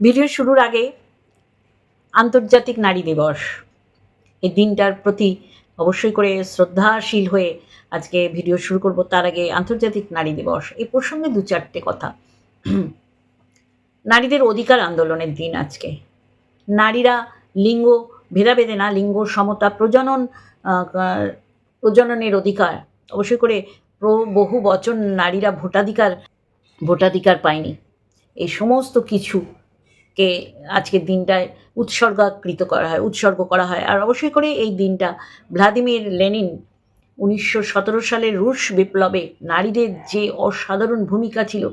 Video শুরুর আগে আন্তর্জাতিক নারী দিবস। এই দিনটার প্রতি অবশ্যই করে শ্রদ্ধাশীল হয়ে আজকে ভিডিও শুরু করব। তার আগে আন্তর্জাতিক নারী দিবস, এই প্রসঙ্গে দু চারটে কথা। নারীদের অধিকার আন্দোলনের দিন আজকে। নারীরা লিঙ্গ ভেদাভেদে না, লিঙ্গ সমতা প্রজনন প্রজননের অধিকার। অবশ্যই করে বহু বচন নারীরা ভোটাধিকার ভোটাধিকার পায়নি। এই সমস্ত কিছুকে আজকের দিনটায় উৎসর্গাকৃত করা হয়, উৎসর্গ করা হয়। আর অবশ্যই করে এই দিনটা ভ্লাদিমির লেনিন উনিশশো সতেরো সালের রুশ বিপ্লবে নারীদের যে অসাধারণ ভূমিকা ছিল,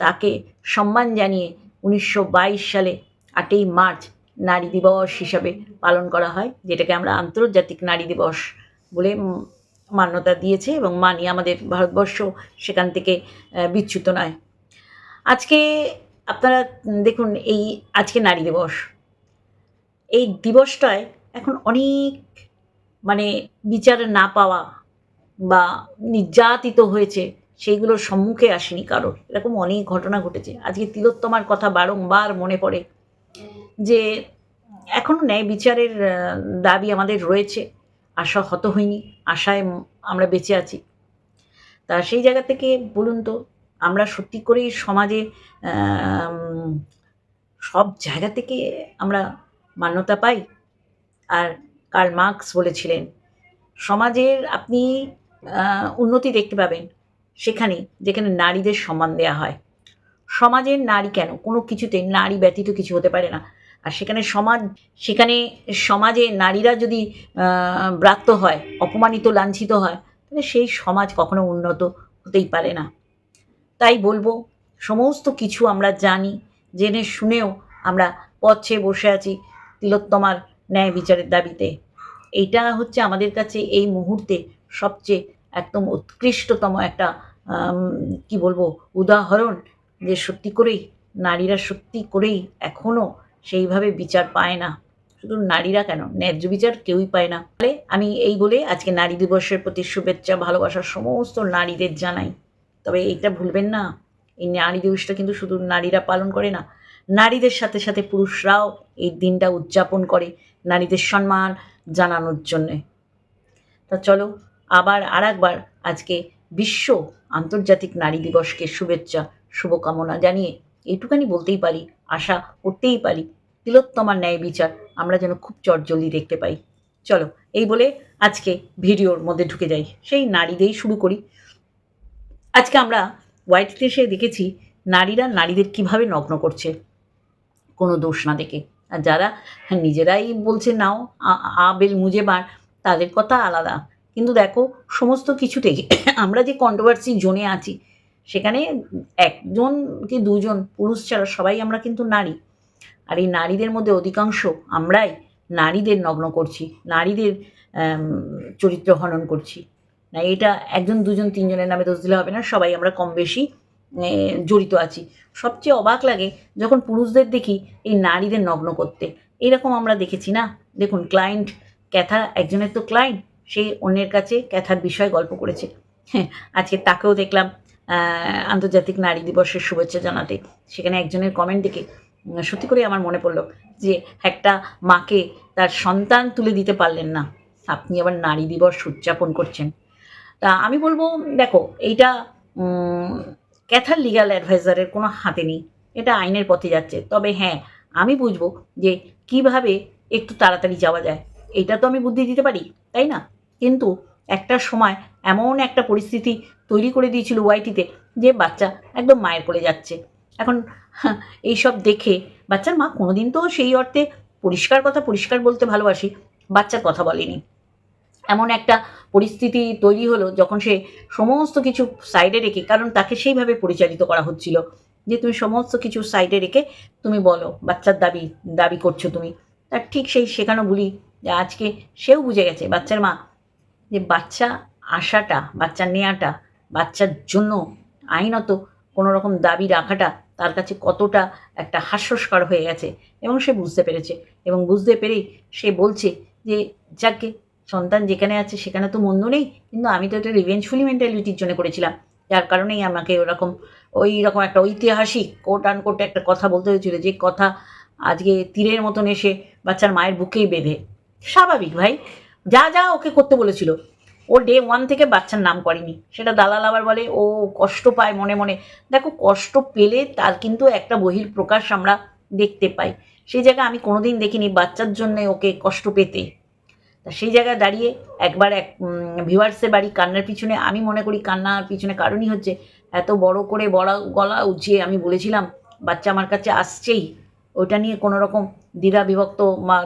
তাকে সম্মান জানিয়ে উনিশশো বাইশ সালে আটই মার্চ নারী দিবস হিসাবে পালন করা হয়, যেটাকে আমরা আন্তর্জাতিক নারী দিবস বলে মান্যতা দিয়েছে এবং মানি আমাদের ভারতবর্ষ সেখান থেকে বিচ্যুত নয়। আজকে আপনারা দেখুন, এই আজকে নারী দিবস। এই দিবসটায় এখন অনেক মানে বিচার না পাওয়া বা নির্যাতিত হয়েছে সেইগুলোর সম্মুখে আসেনি কারোর। এরকম অনেক ঘটনা ঘটেছে। আজকে তিলোত্তমার কথা বারংবার মনে পড়ে যে এখনও ন্যায় বিচারের দাবি আমাদের রয়েছে। আশা হত হয়নি, আশায় আমরা বেঁচে আছি। তা সেই জায়গা থেকে বলুন তো আমরা সত্যি করেই সমাজে সব জায়গা থেকে আমরা মান্যতা পাই। আর কার্ল মার্কস বলেছিলেন, সমাজের আপনি উন্নতি দেখতে পাবেন সেখানে, যেখানে নারীদের সম্মান দেওয়া হয়। সমাজের নারী কেন? কোনো কিছুতে নারী ব্যতীত কিছু হতে পারে না। আর সেখানে সমাজ, সেখানে সমাজে নারীরা যদি ব্রাত্য হয়, অপমানিত, লাঞ্ছিত হয়, তাহলে সেই সমাজ কখনো উন্নত হতেই পারে না। তাই বলব, সমস্ত কিছু আমরা জানি, জেনে শুনেও আমরা পথে বসে আছি তিলোত্তমার ন্যায় বিচারের দাবিতে। এইটা হচ্ছে আমাদের কাছে এই মুহূর্তে সবচেয়ে একদম উৎকৃষ্টতম একটা কি বলব, উদাহরণ যে সত্যি করেই, নারীরা সত্যি করেই এখনও সেইভাবে বিচার পায় না। শুধু নারীরা কেন? ন্যায্য বিচার কেউই পায় না। তাহলে আমি এই বলে আজকে নারী দিবসের প্রতি শুভেচ্ছা ভালোবাসার সমস্ত নারীদের জানাই। তবে এইটা ভুলবেন না। এই নারী দিবসটা কিন্তু শুধু নারীরা পালন করে না, নারীদের সাথে সাথে পুরুষরাও এই দিনটা উদযাপন করে নারীদের সম্মান জানানোর জন্যে। তা চলো, আবার আর একবার আজকে বিশ্ব আন্তর্জাতিক নারী দিবসকে শুভেচ্ছা, শুভকামনা জানিয়ে এইটুখানি বলতেই পারি, আশা করতেই পারি, তিলোত্তমার ন্যায় বিচার আমরা যেন খুব চটজলদি দেখতে পাই। চলো, এই বলে আজকে ভিডিওর মধ্যে ঢুকে যাই। সেই নারীদেরই শুরু করি। আজকে আমরা ওয়াইটিতে এসে দেখেছি নারীরা নারীদের কীভাবে নগ্ন করছে। কোনো দোষ না দেখে। আর যারা নিজেরাই বলছে নাও আবেল মুজেবার তাদের কথা আলাদা। কিন্তু দেখো, সমস্ত কিছু থেকে আমরা যে কন্ট্রোভার্সি জোনে আছি, সেখানে একজন কি দুজন পুরুষ ছাড়া সবাই আমরা কিন্তু নারী। আর এই নারীদের মধ্যে অধিকাংশ আমরাই নারীদের নগ্ন করছি, নারীদের চরিত্র হনন করছি। না, এটা একজন, দুজন, তিনজনের নামে দোষ দিলে হবে না, সবাই আমরা কম বেশি জড়িত আছি। সবচেয়ে অবাক লাগে যখন পুরুষদের দেখি এই নারীদের নগ্ন করতে। এইরকম আমরা দেখেছি না? দেখুন, ক্লায়েন্ট ক্যাথা, একজনের তো ক্লায়েন্ট, সে অন্যের কাছে ক্যাথার বিষয়ে গল্প করেছে। হ্যাঁ আজকে তাকেও দেখলাম আন্তর্জাতিক নারী দিবসের শুভেচ্ছা জানাতে। সেখানে একজনের কমেন্ট দেখে সত্যি করে আমার মনে পড়ল যে, একটা মাকে তার সন্তান তুলে দিতে পারলেন না। আপনি আবার নারী দিবস উদযাপন করছেন। তা আমি বলব দেখো এইটা ক্যাথার লিগাল অ্যাডভাইজারের কোনো হাতে নেই। এটা আইনের পথে যাচ্ছে। তবে হ্যাঁ আমি বুঝব যে কীভাবে একটু তাড়াতাড়ি যাওয়া যায়। এটা তো আমি বুদ্ধি দিতে পারি তাই না? কিন্তু একটা সময় এমন একটা পরিস্থিতি তৈরি করে দিয়েছিল ওয়াইটিতে যে বাচ্চা একদম মায়ের কোলে যাচ্ছে। এখন হ্যাঁ, এইসব দেখে বাচ্চার মা কোনোদিন তো সেই অর্থে পরিষ্কার কথা পরিষ্কার বলতে ভালোবাসি বাচ্চার কথা বলেনি। এমন একটা পরিস্থিতি তৈরি হলো যখন সে সমস্ত কিছু সাইডে রেখে, কারণ তাকে সেইভাবে পরিচালিত করা হচ্ছিল যে তুমি সমস্ত কিছু সাইডে রেখে তুমি বলো, বাচ্চার দাবি দাবি করছ তুমি। তার ঠিক সেই শেখানো বলি যে আজকে সেও বুঝে গেছে, বাচ্চার মা, যে বাচ্চা আসাটা বাচ্চা নেওয়াটা বাচ্চার জন্য আইনত কোনো রকম দাবি রাখাটা তার কাছে কতটা একটা হাস্যস্কর হয়ে গেছে, এবং সে বুঝতে পেরেছে। এবং বুঝতে পেরেই সে বলছে যে, যাকে সন্তান যেখানে আছে সেখানে তো মন্দ নেই, কিন্তু আমি তো এটা রিভেঞ্জফুলি মেন্টালিটির জন্য করেছিলাম। যার কারণেই আমাকে ওরকম, ওই রকম একটা ঐতিহাসিক কোট আন কোট একটা কথা বলতে হয়েছিল যে কথা আজকে তীরের মতন এসে বাচ্চার মায়ের বুকেই বেঁধে। স্বাভাবিক ভাই, যা যা ওকে করতে বলেছিল। ও ডে ওয়ান থেকে বাচ্চার নাম করেনি। সেটা দালাল আবার বলে, ও কষ্ট পায় মনে মনে। দেখো, কষ্ট পেলে তার কিন্তু একটা বহির প্রকাশ আমরা দেখতে পাই। সেই জায়গায় আমি কোনোদিন দেখিনি বাচ্চার জন্যে ওকে কষ্ট পেতে। সেই জায়গায় দাঁড়িয়ে একবার এক ভিউয়ার্সের বাড়ি কান্নার পিছনে, আমি মনে করি কান্নার পিছনে কারণই হচ্ছে এত বড় করে বড়া গলা উঁচিয়ে আমি বলেছিলাম, বাচ্চা আমার কাছে আসছেই, ওইটা নিয়ে কোনো রকম দ্বিধা বিভক্ত বা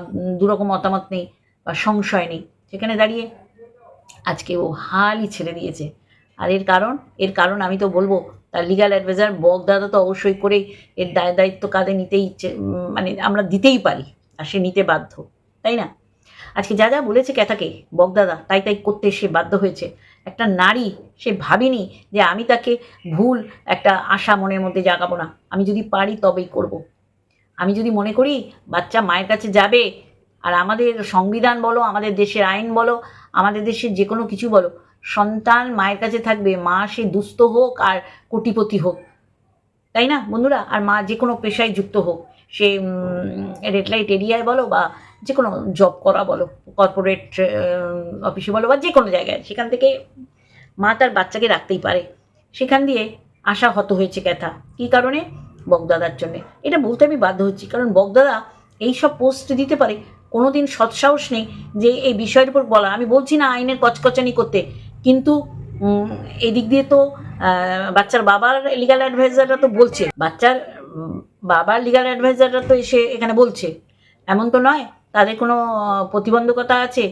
দুরকম মতামত নেই বা সংশয় নেই। সেখানে দাঁড়িয়ে আজকে ও হালই ছেড়ে দিয়েছে। আর এর কারণ এর কারণ আমি তো বলব, তার লিগাল অ্যাডভাইজার বক দাদা তো অবশ্যই করেই এর দায় দায়িত্ব কাঁধে নিতেই মানে আমরা দিতেই পারি, আর সে নিতে বাধ্য, তাই না? আজকে যা যা বলেছে ক্যাথাকে বকদাদা তাই তাই করতে সে বাধ্য হয়েছে। একটা নারী সে ভাবিনি যে আমি তাকে ভুল একটা আশা মনের মধ্যে জাগাবো না। আমি যদি পারি তবেই করব। আমি যদি মনে করি বাচ্চা মায়ের কাছে যাবে, আর আমাদের সংবিধান বলো, আমাদের দেশের আইন বলো, আমাদের দেশের যে কোনো কিছু বলো, সন্তান মায়ের কাছে থাকবে, মা সে দুস্থ হোক আর কোটিপতি হোক। তাই না বন্ধুরা? আর মা যে কোনো পেশায় যুক্ত হোক। সে রেড লাইট এরিয়ায় বলো বা যে কোনো জব করা বলো কর্পোরেট অফিসে বলো বা যে কোনো জায়গায়, সেখান থেকে মা তার বাচ্চাকে রাখতেই পারে। সেখান দিয়ে আশা হত হয়েছে ক্যাথা। কী কারণে? বগদাদার জন্যে। এটা বলতে আমি বাধ্য হচ্ছি, কারণ বগদাদা এই সব পোস্ট দিতে পারে কোনো দিন সৎসাহস নেই যে এই বিষয়ের উপর বলা। আমি বলছি না আইনের কচকচানি করতে, কিন্তু এদিক দিয়ে তো বাচ্চার বাবার লিগাল অ্যাডভাইজাররা তো বলছে। বাচ্চার বাবার লিগাল অ্যাডভাইজাররা তো এসে এখানে বলছে। এমন তো নয়। তাদের কোনো প্রতিবন্ধকতা আছে?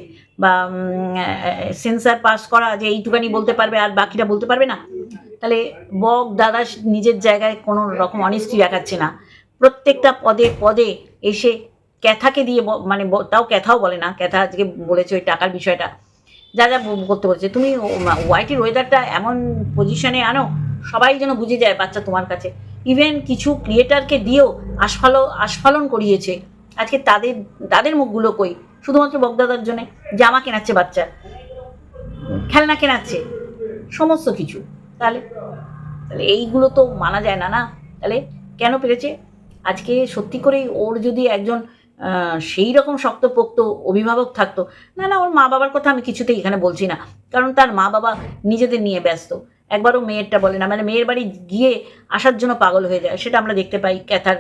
বা সেন্সার পাস করা যে এইটুকানি বলতে পারবে আর বাকিটা বলতে পারবে না? তাহলে বক দাদা নিজের জায়গায় কোনো রকম অনিষ্টি দেখাচ্ছে না। প্রত্যেকটা পদে পদে এসে ক্যাথাকে দিয়ে মানে তাও ক্যাথাও বলে না, ক্যাথা আজকে বলেছে ওই টাকার বিষয়টা। যা যা করতে বলছে। তুমি ওয়াইটির ওয়েদারটা এমন পজিশনে আনো, সবাই যেন বুঝে যায় বাচ্চা তোমার কাছে। ইভেন কিছু ক্রিয়েটারকে দিয়েও আস্ফালো আস্ফালন করিয়েছে। আজকে তাদের তাদের মুখগুলো কই? শুধুমাত্র বগদাদার জন্য জামা কেনাচ্ছে বাচ্চা। খেলনা কেনাচ্ছে। সমস্ত কিছু। তাহলে তাহলে এইগুলো তো মানা যায় না না? তাহলে কেন পেরেছে? আজকে সত্যি করেই ওর যদি একজন সেই রকম শক্তপোক্ত অভিভাবক থাকতো, না না, ওর মা বাবার কথা আমি কিছুতেই এখানে বলছি না। কারণ তার মা বাবা নিজেদের নিয়ে ব্যস্ত। একবারও মেয়েরটা বলে না মানে মেয়ের বাড়ি গিয়ে আসার জন্য পাগল হয়ে যায়, সেটা আমরা দেখতে পাই ক্যাথার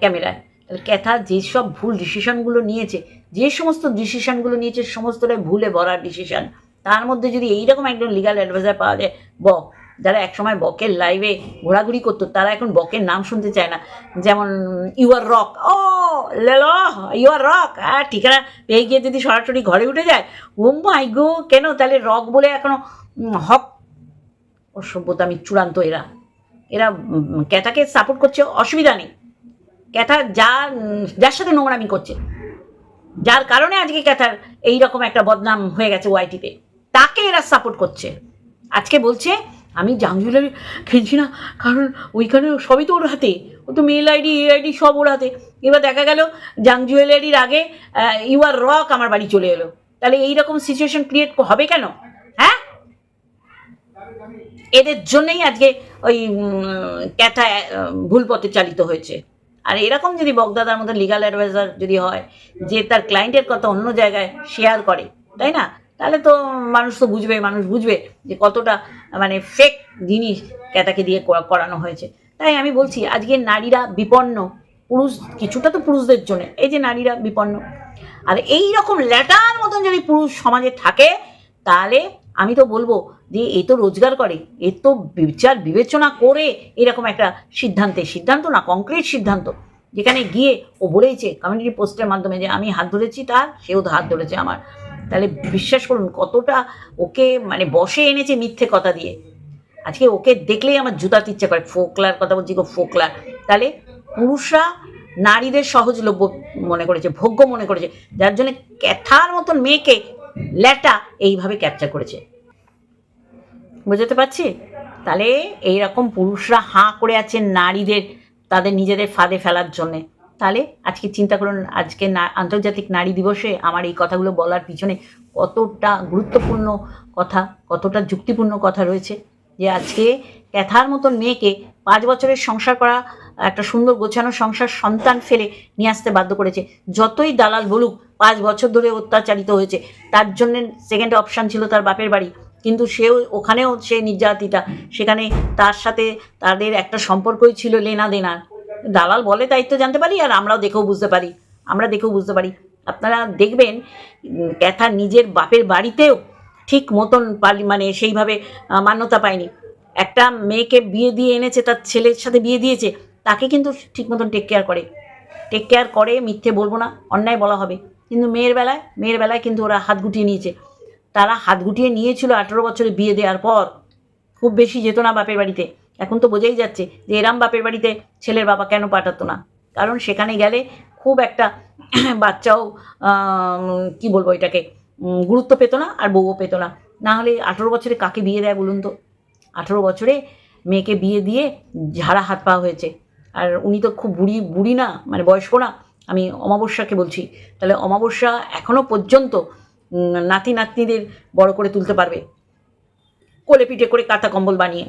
ক্যামেরায়। ক্যাথা যেসব ভুল ডিসিশনগুলো নিয়েছে, যে সমস্ত ডিসিশনগুলো নিয়েছে, সমস্তটাই ভুলে ভরার ডিসিশন। তার মধ্যে যদি এইরকম একজন লিগাল অ্যাডভাইজার পাওয়া যায় বক যারা একসময় বকের লাইভে ঘোরাঘুরি করতো, তারা এখন বকের নাম শুনতে চায় না। যেমন ইউ আর রক ও, লেলো ইউ আর রক হ্যাঁ ঠিকানা পেয়ে গিয়ে যদি সরাসরি ঘরে উঠে যায় ও মাই গো কেন? তাহলে রক বলে এখনও হক ও সভ্যতা আমি চূড়ান্ত এরা। এরা ক্যাটাকে সাপোর্ট করছে, অসুবিধা নেই। ক্যাথা যা, যার সাথে নোংরামি করছে। যার কারণে আজকে ক্যাথার এইরকম একটা বদনাম হয়ে গেছে ওয়াইটিতে। তাকে এরা সাপোর্ট করছে। আজকে বলছে, আমি জাং জুয়েলারি খেলছি না, কারণ ওইখানে সবই তো ওর হাতে। ও তো মেল আইডি এ আইডি সব ওর হাতে। এবার দেখা গেল জাং জুয়েলারির আগে ইউ আর রক আমার বাড়ি চলে এলো। তাহলে এইরকম সিচুয়েশন ক্রিয়েট হবে কেন? হ্যাঁ? এদের জন্যই আজকে ওই ক্যাথা ভুল পথে চালিত হয়েছে। আর এরকম যদি বকদাদার মধ্যে লিগাল অ্যাডভাইজার যদি হয়, যে তার ক্লায়েন্টের কথা অন্য জায়গায় শেয়ার করে, তাই না? তাহলে তো মানুষ তো বুঝবে, মানুষ বুঝবে যে কতটা মানে ফেক জিনিস ক্যাতাকে দিয়ে করানো হয়েছে। তাই আমি বলছি, আজকে নারীরা বিপন্ন, পুরুষ, কিছুটা তো পুরুষদের জন্য, এই যে নারীরা বিপন্ন। আর এই রকম ল্যাটার মতন যদি পুরুষ সমাজে থাকে, তাহলে আমি তো বলব যে এ তো রোজগার করে, এ তো বিচার বিবেচনা করে এরকম একটা সিদ্ধান্তে, সিদ্ধান্ত না কংক্রিট সিদ্ধান্ত। যেখানে গিয়ে ও বলেইছে কমিউনিটি পোস্টের মাধ্যমে যে আমি হাত ধরেছি তার, সেও তো হাত ধরেছে আমার। তাহলে বিশ্বাস করুন কতটা ওকে মানে বসে এনেছে মিথ্যে কথা দিয়ে। আজকে ওকে দেখলেই আমার জুতাতে ইচ্ছে করে, ফোকলার কথা বলছি গো, ফোকলার। তাহলে পুরুষরা নারীদের সহজলভ্য মনে করেছে, ভোগ্য মনে করেছে, যার জন্য ক্যাথার মতন মেয়েকে ল্যাটা এইভাবে ক্যাপচার করেছে। বুঝতে পারছি? তাহলে এইরকম পুরুষরা হাঁ করে আছেন নারীদের, তাদের নিজেদের ফাঁদে ফেলার জন্যে। তাহলে আজকে চিন্তা করুন, আজকে না, আন্তর্জাতিক নারী দিবসে আমার এই কথাগুলো বলার পিছনে কতটা গুরুত্বপূর্ণ কথা, কতটা যুক্তিপূর্ণ কথা রয়েছে যে আজকে ক্যাথার মতন মেয়েকে পাঁচ বছরের সংসার করা, একটা সুন্দর গোছানো সংসার সন্তান ফেলে নিয়ে আসতে বাধ্য করেছে। যতই দালাল বলুক, পাঁচ বছর ধরে অত্যাচারিত হয়েছে, তার জন্য সেকেন্ড অপশান ছিল তার বাপের বাড়ি। কিন্তু সেও, ওখানেও সে নির্যাতিতা। সেখানে তার সাথে তাদের একটা সম্পর্কই ছিল লেনা দেনার দালাল বলে তো জানতে পারি আর আমরাও দেখেও বুঝতে পারি। আমরা দেখেও বুঝতে পারি। আপনারা দেখবেন ক্যাথা নিজের বাপের বাড়িতেও ঠিক মতন পালি মানে সেইভাবে মান্যতা পায়নি। একটা মেয়েকে বিয়ে দিয়ে এনেছে, তার ছেলের সাথে বিয়ে দিয়েছে, তাকে কিন্তু ঠিক মতন টেক কেয়ার করে। টেক কেয়ার করে, মিথ্যে বলব না, অন্যায় বলা হবে। কিন্তু মেয়ের বেলায় মেয়ের বেলায় কিন্তু ওরা হাত গুটিয়ে নিয়েছে। তারা হাত গুটিয়ে নিয়েছিল আঠেরো বছরে বিয়ে দেওয়ার পর। খুব বেশি যেত না বাপের বাড়িতে। এখন তো বোঝাই যাচ্ছে যে এরাম বাপের বাড়িতে ছেলের বাবা কেন পাঠাতো না। কারণ সেখানে গেলে খুব একটা বাচ্চাও কি বলব এটাকে গুরুত্ব পেত না আর বউও পেত না। না হলে আঠেরো বছরে কাকে বিয়ে দেয় বলুন তো? আঠেরো বছরে মেয়েকে বিয়ে দিয়ে ঝাড়া হাত পা হয়েছে। আর উনি তো খুব বুড়ি বুড়ি না মানে বয়স্ক না। আমি অমাবস্যাকে বলছি। তাহলে অমাবস্যা এখনও পর্যন্ত নাতি নাতনিদের বড় করে তুলতে পারবে। কোলে পিঠে করে কাঁথা কম্বল বানিয়ে।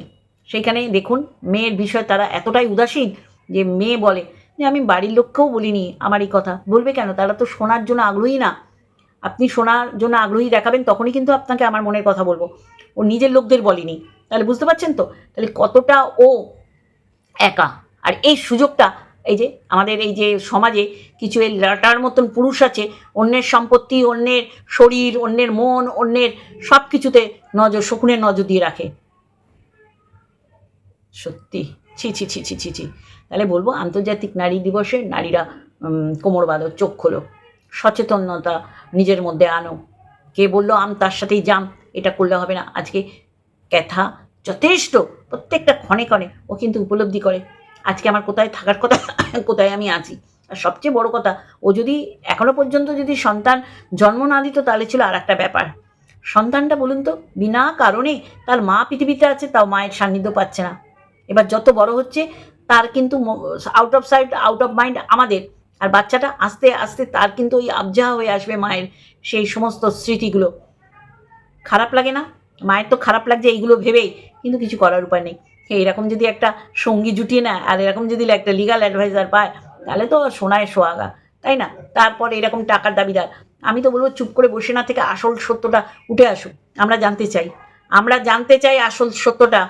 সেইখানে দেখুন, মেয়ের বিষয় তারা এতটাই উদাসীন যে মেয়ে বলে, যে আমি বাড়ির লোককেও বলিনি আমার এই কথা। বলবে কেন? তারা তো শোনার জন্য আগ্রহী না। আপনি শোনার জন্য আগ্রহী দেখাবেন, তখনই কিন্তু আপনাকে আমার মনের কথা বলব। ও নিজের লোকদের বলেনি। তাহলে বুঝতে পারছেন তো? তাহলে কতটা ও একা? আর এই সুযোগটা এই যে আমাদের এই যে সমাজে কিছু এই লাটার মতন পুরুষ আছে, অন্যের সম্পত্তি, অন্যের শরীর, অন্যের মন, অন্যের সব কিছুতে নজর, শকুনের নজর দিয়ে রাখে। সত্যি? ছি ছি ছি ছি ছি ছি। তাহলে বলব আন্তর্জাতিক নারী দিবসে নারীরা কোমর বাঁধো, চোখ খোলো, সচেতনতা নিজের মধ্যে আনো। কে বলল আম, তার সাথেই জাম, এটা করলে হবে না। আজকে ক্যাথা যথেষ্ট, প্রত্যেকটা ক্ষণে ক্ষণে ও কিন্তু উপলব্ধি করে। আজকে আমার কোথায় থাকার কথা, কোথায় আমি আছি? আর সবচেয়ে বড় কথা, ও যদি এখনও পর্যন্ত যদি সন্তান জন্ম না দিত তাহলে ছিল আর একটা ব্যাপার। সন্তানটা বলুন তো, বিনা কারণে তার মা পৃথিবীতে আছে, তাও মায়ের সান্নিধ্য পাচ্ছে না। এবার যত বড় হচ্ছে, তার কিন্তু out of side out of mind আমাদের। আর বাচ্চাটা আস্তে আস্তে তার কিন্তু ওই আবজাহা হয়ে আসবে মায়ের সেই সমস্ত স্মৃতিগুলো। খারাপ লাগে না? মায়ের তো খারাপ লাগছে, এইগুলো ভেবেই কিন্তু কিছু করার উপায় নেই। এরকম যদি একটা সঙ্গী জুটিয়ে নেয় আর এরকম যদি একটা লিগাল অ্যাডভাইজার পায়, তাহলে তো সোনায় সোয়াগা তাই না? তারপর এরকম টাকার দাবিদার। আমি তো বলব চুপ করে বসে না থেকে আসল সত্যটা উঠে আসুক। আমরা জানতে চাই। আমরা জানতে চাই আসল সত্যটা।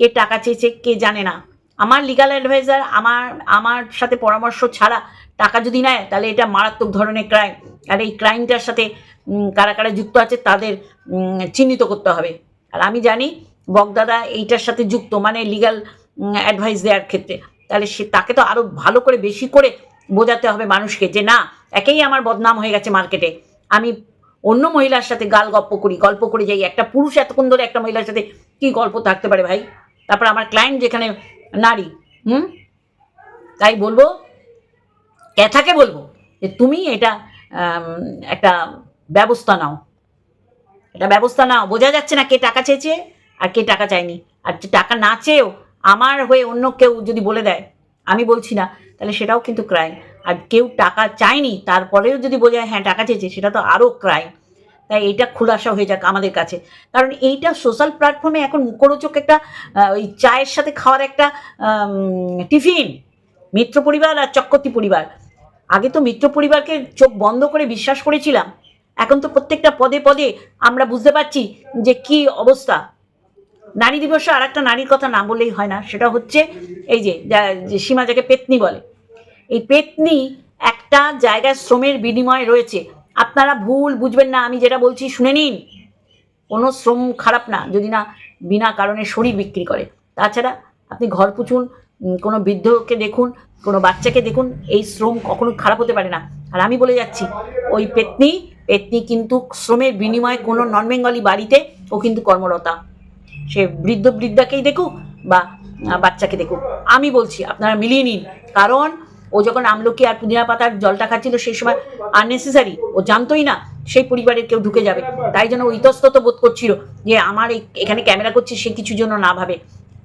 কে টাকা চেয়েছে, কে জানে না। আমার লিগাল অ্যাডভাইজার আমার আমার সাথে পরামর্শ ছাড়া টাকা যদি নেয়, তাহলে এটা মারাত্মক ধরনের ক্রাইম আর এই ক্রাইমটার সাথে কারা কারা যুক্ত আছে, তাদের চিহ্নিত করতে হবে। আর আমি জানি বগদাদা এইটার সাথে যুক্ত মানে লিগাল অ্যাডভাইস দেওয়ার ক্ষেত্রে। তাহলে সে, তাকে তো আরও ভালো করে, বেশি করে বোঝাতে হবে মানুষকে যে, না, একেই আমার বদনাম হয়ে গেছে মার্কেটে আমি অন্য মহিলার সাথে গাল গপ্প করি, গল্প করে যাই। একটা পুরুষ এতক্ষণ ধরে একটা মহিলার সাথে কি গল্প থাকতে পারে ভাই? তারপর আমার ক্লায়েন্ট যেখানে, নারী, হুম? তাই বলব ক্যাথাকে বলব যে, তুমি এটা একটা ব্যবস্থা নাও। এটা ব্যবস্থা নাও। বোঝা যাচ্ছে না কে টাকা চেয়েছে। আর কে টাকা চায়নি? আর টাকা না চেয়েও আমার হয়ে অন্য কেউ যদি বলে দেয়, আমি বলছি না, তাহলে সেটাও কিন্তু ক্রাইম আর কেউ টাকা চায়নি, তারপরেও যদি বোঝায় হ্যাঁ টাকা চেয়েছে, সেটা তো আরও ক্রাইম তাই এইটা খুলাসা হয়ে যাক আমাদের কাছে। কারণ এইটা সোশ্যাল প্ল্যাটফর্মে এখন মুখরোচক একটা ওই চায়ের সাথে খাওয়ার একটা টিফিন মিত্র পরিবার আর চক্রবর্তী পরিবার। আগে তো মিত্র পরিবারকে চোখ বন্ধ করে বিশ্বাস করেছিলাম। এখন তো প্রত্যেকটা পদে পদে আমরা বুঝতে পারছি যে কি অবস্থা। নারী দিবসে আর একটা নারীর কথা না বললেই হয় না, সেটা হচ্ছে এই যে সীমা যাকে পেতনি বলে। এই পেতনি একটা জায়গায় শ্রমের বিনিময় রয়েছে। আপনারা ভুল বুঝবেন না, আমি যেটা বলছি শুনে নিন। কোনো শ্রম খারাপ না, যদি না বিনা কারণে শরীর বিক্রি করে। তাছাড়া আপনি ঘর পুছুন কোনো বৃদ্ধকে দেখুন, কোনো বাচ্চাকে দেখুন, এই শ্রম কখনো খারাপ হতে পারে না। আর আমি বলে যাচ্ছি, ওই পেতনি পেতনি কিন্তু শ্রমের বিনিময়ে কোনো নন বেঙ্গলি বাড়িতে ও কিন্তু কর্মরতা। সে বৃদ্ধ বৃদ্ধাকেই দেখুক বা বাচ্চাকে দেখুক। আমি বলছি, আপনারা মিলিয়ে নিন। কারণ ও যখন আমলকি আর পুদিনা পাতার জলটা খাচ্ছিল, সেই সময় আননেসেসারি ও জানতোই না, সেই পরিবারের কেউ ঢুকে যাবে। তাই জন্য ও ইতস্তত বোধ করছিল যে, আমার এখানে ক্যামেরা করছে, সে কিছু জন্য না ভাবে।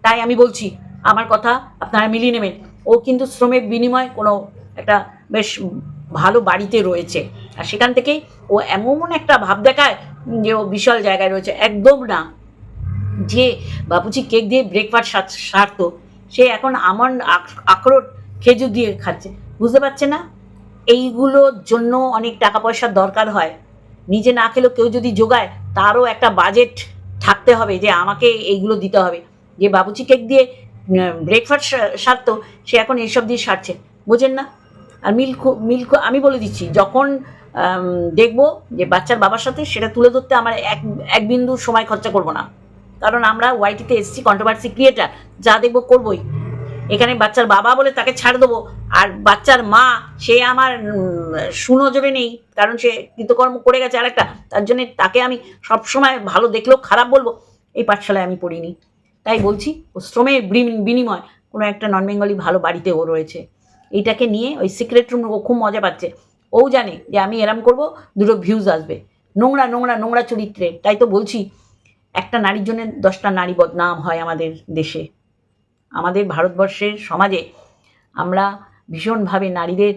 তাই আমি বলছি, আমার কথা আপনারা মিলিয়ে নেবেন। ও কিন্তু শ্রমের বিনিময় কোনো একটা বেশ ভালো বাড়িতে রয়েছে। আর সেখান থেকেই ও এমন একটা ভাব দেখায় যে, ও বিশাল জায়গায় রয়েছে। একদম না। যে বাপুচি কেক দিয়ে ব্রেকফাস্ট সারতো, সে এখন আমন্ড আখরোট খেজুর দিয়ে খাচ্ছে। বুঝতে পারছে না? এইগুলোর জন্য অনেক টাকা পয়সার দরকার হয়। নিজে না খেলেও কেউ যদি যোগায় তারও একটা বাজেট থাকতে হবে যে আমাকে এইগুলো দিতে হবে। যে বাবুচি কেক দিয়ে ব্রেকফাস্ট সারতো, সে এখন এইসব দিয়ে সারছে। বোঝেন না? আর মিল্ক মিল্ক আমি বলে দিচ্ছি, যখন দেখব যে বাচ্চার বাবার সাথে, সেটা তুলে ধরতে আমার এক এক বিন্দু সময় খরচা করব না। কারণ আমরা ওয়াইটিতে এসেছি কন্ট্রোভার্সি ক্রিয়েটার যা দেখব করবোই। এখানে বাচ্চার বাবা বলে তাকে ছাড় দেবো, আর বাচ্চার মা, সে আমার সুনজরে নেই, কারণ সে কৃতকর্ম করে গেছে আরেকটা, তার জন্য তাকে আমি সবসময় ভালো দেখলেও খারাপ বলব, এই পাঠশালায় আমি পড়িনি। তাই বলছি, ও শ্রমের বিনিময়, কোনো একটা নন বেঙ্গলি ভালো বাড়িতে ও রয়েছে। এইটাকে নিয়ে ওই সিক্রেট রুম ও খুব মজা পাচ্ছে। ও জানে যে আমি এরম করব, দুটো ভিউজ আসবে। নোংরা নোংরা নোংরা চরিত্রে। তাই তো বলছি একটা নারীর জন্য দশটা নারী বদনাম হয় আমাদের দেশে। আমাদের ভারতবর্ষের সমাজে আমরা ভীষণভাবে নারীদের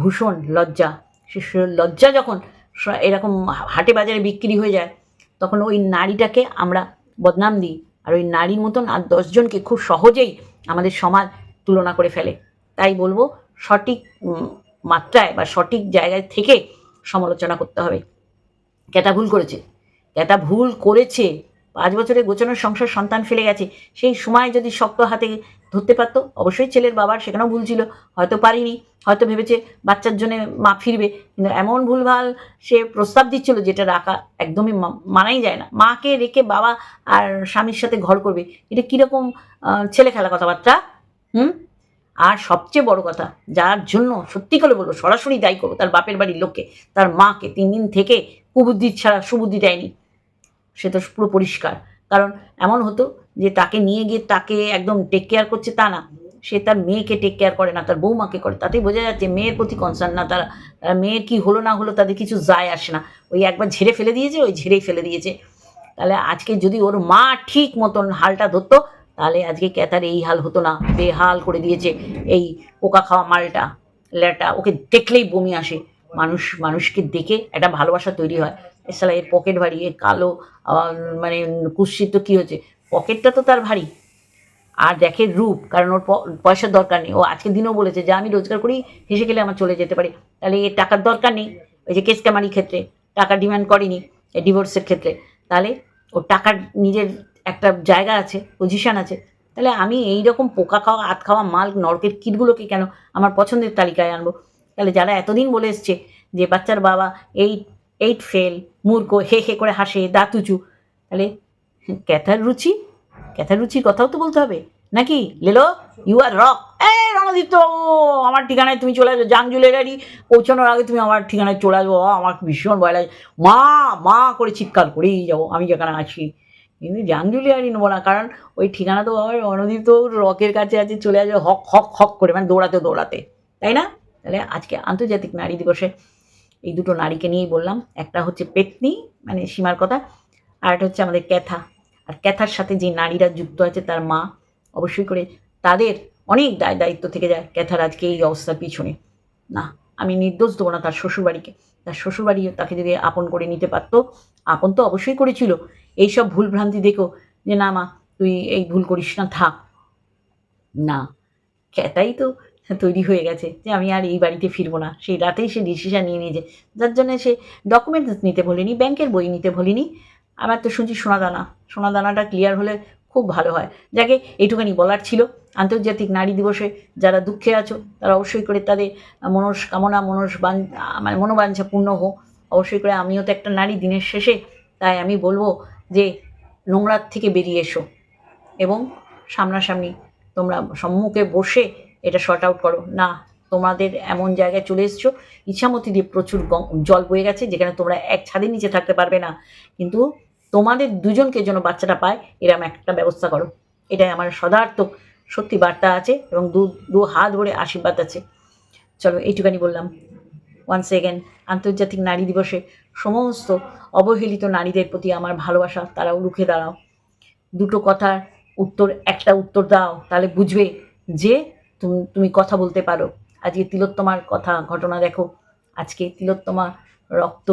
ভূষণ, লজ্জা। সে লজ্জা যখন এরকম হাটে বাজারে বিক্রি হয়ে যায়, তখন ওই নারীটাকে আমরা বদনাম দিই। আর ওই নারীর মতন আর দশজনকে খুব সহজেই আমাদের সমাজ তুলনা করে ফেলে। তাই বলব, সঠিক মাত্রায় বা সঠিক জায়গায় থেকে সমালোচনা করতে হবে। ক্যাটা ভুল করেছে। ক্যাটা ভুল করেছে পাঁচ বছরে গোছানোর সংসার সন্তান ফেলে গেছে। সেই সময় যদি শক্ত হাতে ধরতে পারতো, অবশ্যই ছেলের বাবার সেখানেও ভুল ছিল। হয়তো পারিনি, হয়তো ভেবেছে বাচ্চার জন্য মা ফিরবে। কিন্তু এমন ভুলভাল সে প্রস্তাব দিচ্ছিল যেটা রাখা একদমই মানাই যায় না। মাকে রেখে বাবা আর স্বামীর সাথে ঘর করবে। এটা কীরকম ছেলে খেলা কথাবার্তা? হুম? আর সবচেয়ে বড় কথা, যার জন্য সত্যি করে বলব, সরাসরি দায়ী করব তার বাপের বাড়ির লোককে, তার মাকে। তিন দিন থেকে কুবুদ্ধি ছাড়া সুবুদ্ধি দেয়নি। সে তো পুরো পরিষ্কার। কারণ এমন হতো যে তাকে নিয়ে গিয়ে তাকে একদম টেক কেয়ার করছে তা না। সে তার মেয়েকে টেক কেয়ার করে না, তার বৌমাকে করে। তাতেই বোঝা যাচ্ছে মেয়ের প্রতি কনসার্ন না, তারা মেয়ের কি হলো না হলো তাদের কিছু যায় আসে না। ওই একবার ঝেড়ে ফেলে দিয়েছে, ওই ঝেড়েই ফেলে দিয়েছে। তাহলে আজকে যদি ওর মা ঠিক মতন হালটা ধরতো, তাহলে আজকে ক্যাতার এই হাল হতো না? বেহাল করে দিয়েছে এই পোকা খাওয়া মালটা, ল্যাটা। ওকে দেখলেই বমি আসে। মানুষ, মানুষকে দেখে একটা ভালোবাসা তৈরি হয়। এছাড়া এর পকেট ভারী, এর কালো মানে মানে তো কী হচ্ছে? পকেটটা তো তার ভারী। আর দেখে রূপ, কারণ ওর পয়সার দরকার নেই। ও আজকের দিনও বলেছে যে, আমি রোজগার করি, হেসে গেলে আমার চলে যেতে পারি। তাহলে এর টাকার দরকার নেই। ওই যে কেস কামারির ক্ষেত্রে, টাকা ডিমান্ড করেনি ডিভোর্সের ক্ষেত্রে। তাহলে ওর টাকার নিজের একটা জায়গা আছে পজিশান আছে। তাহলে আমি এই রকম পোকা খাওয়া, আত খাওয়া মাল, নরকের কিটগুলোকে কেন আমার পছন্দের তালিকায় আনব? তাহলে যারা এতদিন বলে এসছে যে, বাচ্চার বাবা এইট এইট ফেল মূর্খ হে হে করে হাসে, দাঁতুচু। তাহলে ক্যাথার রুচি? ক্যাথার রুচির কথাও তো বলতে হবে। নাকি? লেলো ইউ আর রক এ রণদীপ্ত আমার ঠিকানায় তুমি চলে আসো জাং জুয়েলারি পৌঁছানোর আগে তুমি আমার ঠিকানায় চলে আসব। আমার ভীষণ ভয় লাগে। মা মা করে চিৎকার করেই যাব। আমি যেখানে আছি। কিন্তু জাং জুয়েলারি নেব না, কারণ ওই ঠিকানা তো রণদীপ তো রকের কাছে আছে, চলে আসবে হক হক হক করে মানে দৌড়াতে দৌড়াতে। তাই না? তাহলে আজকে আন্তর্জাতিক নারী দিবসে এই দুটো নারীকে নিয়েই বললাম। একটা হচ্ছে পেতনি মানে সীমার কথা, আর একটা হচ্ছে আমাদের ক্যাথা। আর ক্যাথার সাথে যে নারীরা যুক্ত আছে, তার মা অবশ্যই করে, তাদের অনেক দায় দায়িত্ব থেকে যায় ক্যাথার আজকে এই অবস্থার পিছনে। না, আমি নির্দোষ দেবো না তার শ্বশুরবাড়িকে। তার শ্বশুরবাড়ি তাকে যদি আপন করে নিতে পারতো, আপন তো অবশ্যই করেছিল। এইসব ভুল ভ্রান্তি দেখো যে, না মা, তুই এই ভুল করিস না, থাক। না ক্যাতাই তো তৈরি হয়ে গেছে যে আমি আর এই বাড়িতে ফিরবো না। সেই রাতেই সে ডিসিশন নিয়ে নিয়েছে। যার জন্য সে ডকুমেন্টস নিতে ভুলিনি, ব্যাংকের বই নিতে ভুলিনি। আমার তো শুনছি সোনাদানা। সোনাদানাটা ক্লিয়ার হলে খুব ভালো হয়। যাকে এইটুখানি বলার ছিল, আন্তর্জাতিক নারী দিবসে যারা দুঃখে আছো, তারা অবশ্যই করে তাদের মনস্কামনা মনসবান মানে মনোবাঞ্ছা পূর্ণ হোক। অবশ্যই করে আমিও তো একটা নারী দিনের শেষে, তাই আমি বলব যে নোংরার থেকে বেরিয়ে এসো। এবং সামনাসামনি তোমরা সম্মুখে বসে এটা শর্ট আউট করো। না, তোমাদের এমন জায়গায় চলে এসছো ইচ্ছামতি দিয়ে প্রচুর জল বয়ে গেছে, যেখানে তোমরা এক ছাদের নিচে থাকতে পারবে না। কিন্তু তোমাদের দুজনকে যেন বাচ্চাটা পায়, এরম একটা ব্যবস্থা করো। এটাই আমার সদার্থক সত্যি বার্তা আছে এবং দু দু হাত ভরে আশীর্বাদ আছে। চলো এইটুখানি বললাম। ওয়ান সেকেন্ড আন্তর্জাতিক নারী দিবসে সমস্ত অবহেলিত নারীদের প্রতি আমার ভালোবাসা, তারাও রুখে দাঁড়াও। দুটো কথার উত্তর, একটা উত্তর দাও, তাহলে বুঝবে যে তুমি তুমি কথা বলতে পারো। আজকে তিলোত্তমার কথা ঘটনা দেখো। আজকে তিলোত্তমা রক্ত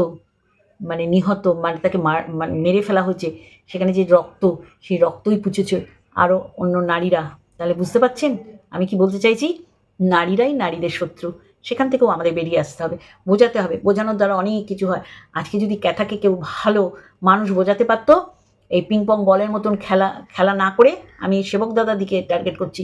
মানে নিহত মানে তাকে মার মানে মেরে ফেলা হয়েছে। সেখানে যে রক্ত, সেই রক্তই পুচেছে আরও অন্য নারীরা। তাহলে বুঝতে পারছেন? আমি কি বলতে চাইছি? নারীরাই নারীদের শত্রু। সেখান থেকেও আমাদের বেরিয়ে আসতে হবে। বোঝাতে হবে। বোঝানোর দ্বারা অনেক কিছু হয়। আজকে যদি ক্যাথাকে কেউ ভালো মানুষ বোঝাতে পারতো, এই পিং পং বলের মতন খেলা খেলা না করে আমি সেবক দাদার দিকে টার্গেট করছি।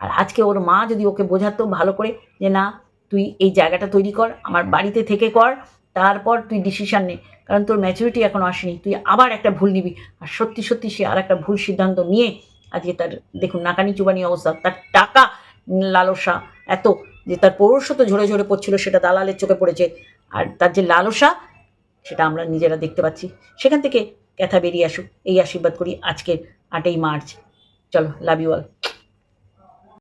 আর আজকে ওর মা যদি ওকে বোঝাতো ভালো করে যে না তুই এই জায়গাটা তৈরি কর আমার বাড়িতে থেকে কর তারপর তুই ডিসিশান নে। কারণ তোর ম্যাচুরিটি এখনও আসেনি তুই আবার একটা ভুল নিবি। আর সত্যি সত্যি সে আর একটা ভুল সিদ্ধান্ত নিয়ে আজকে তার দেখুন নাকানি চুবানি অবস্থা তার টাকা লালসা এত যে তার পৌরুষত্ব ঝরে ঝরে পড়ছিল সেটা দালালের চোখে পড়েছে। আর তার যে লালসা সেটা আমরা নিজেরা দেখতে পাচ্ছি। সেখান থেকে ক্যাথা বেরিয়ে আসুক এই আশীর্বাদ করি আজকের আটই মার্চ। চলো লাভ ইউ অল